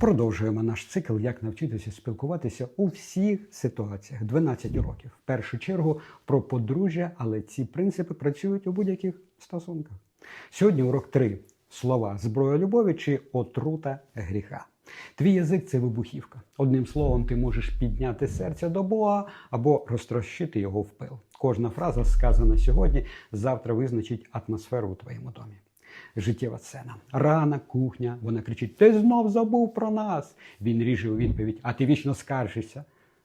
Продовжуємо наш цикл, як навчитися спілкуватися у всіх ситуаціях. 12 років. В першу чергу про подружжя, але ці принципи працюють у будь-яких стосунках. Сьогодні урок 3. Слова зброя любові чи отрута гріха. Твій язик це вибухівка. Одним словом, ти можеш підняти серце до Бога або розтрощити його в пил. Кожна фраза, сказана сьогодні, завтра визначить атмосферу у твоєму домі. Життєва сцена. Рана, кухня. Вона кричить: Ти знов забув про нас. Він ріже у відповідь, а ти вічно скаржишся.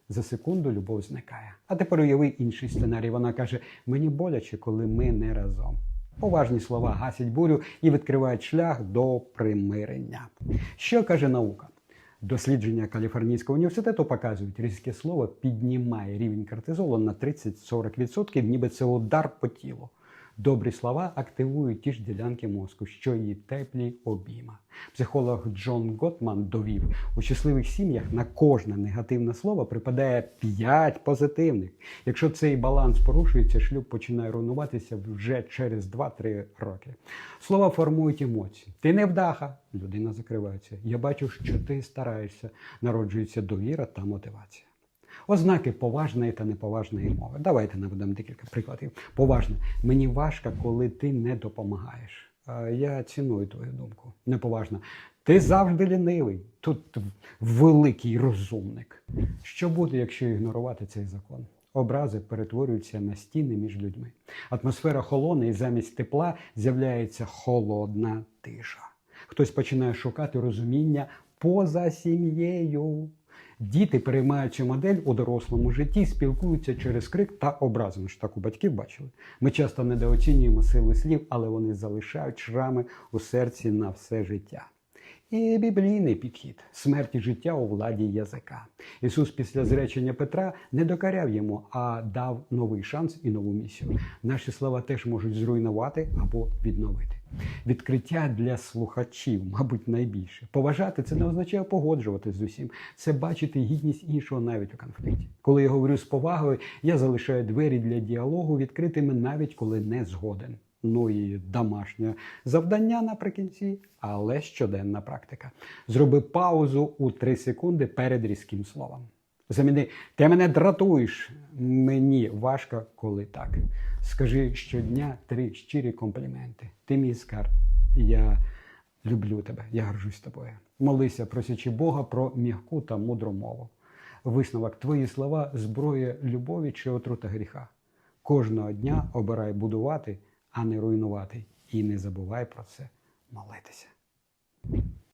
За секунду любов зникає. А тепер уяви інший сценарій. Вона каже: Мені боляче, коли ми не разом. Поважні слова гасять бурю і відкривають шлях до примирення. Що каже наука? Дослідження Каліфорнійського університету показують, різке слово піднімає рівень кортизолу на 30-40%, ніби це удар по тілу. Добрі слова активують ті ж ділянки мозку, що і теплі обійма. Психолог Джон Готман довів, у щасливих сім'ях на кожне негативне слово припадає 5 позитивних. Якщо цей баланс порушується, шлюб починає руйнуватися вже через 2-3 роки. Слова формують емоції. Ти не вдаха, людина закривається. Я бачу, що ти стараєшся, народжується довіра та мотивація. Ознаки поважної та неповажної мови. Давайте наведемо декілька прикладів. Поважне. Мені важко, коли ти не допомагаєш. Я ціную твою думку. Неповажна. Ти завжди лінивий. Тут великий розумник. Що буде, якщо ігнорувати цей закон? Образи перетворюються на стіни між людьми. Атмосфера холоне, і замість тепла з'являється холодна тиша. Хтось починає шукати розуміння поза сім'єю. Діти переймають цю модель у дорослому житті, спілкуються через крик та образи. Ми ж так у батьків бачили. Ми часто недооцінюємо сили слів, але вони залишають шрами у серці на все життя. І біблійний підхід смерть і життя у владі язика. Ісус після зречення Петра не докаряв йому, а дав новий шанс і нову місію. Наші слова теж можуть зруйнувати або відновити. Відкриття для слухачів, мабуть, найбільше. Поважати це не означає погоджуватись з усім. Це бачити гідність іншого навіть у конфлікті. Коли я говорю з повагою, я залишаю двері для діалогу відкритими, навіть коли не згоден. Ну і домашнє завдання наприкінці, але щоденна практика. Зроби паузу у 3 секунди перед різким словом. Заміни, ти мене дратуєш. Мені важко, коли так. Скажи щодня три щирі компліменти. Ти мій скарб. Я люблю тебе, я горжусь тобою. Молися, просячи Бога про м'яку та мудру мову. Висновок твої слова зброя любові чи отрута гріха. Кожного дня обирай будувати, а не руйнувати. І не забувай про це молитися.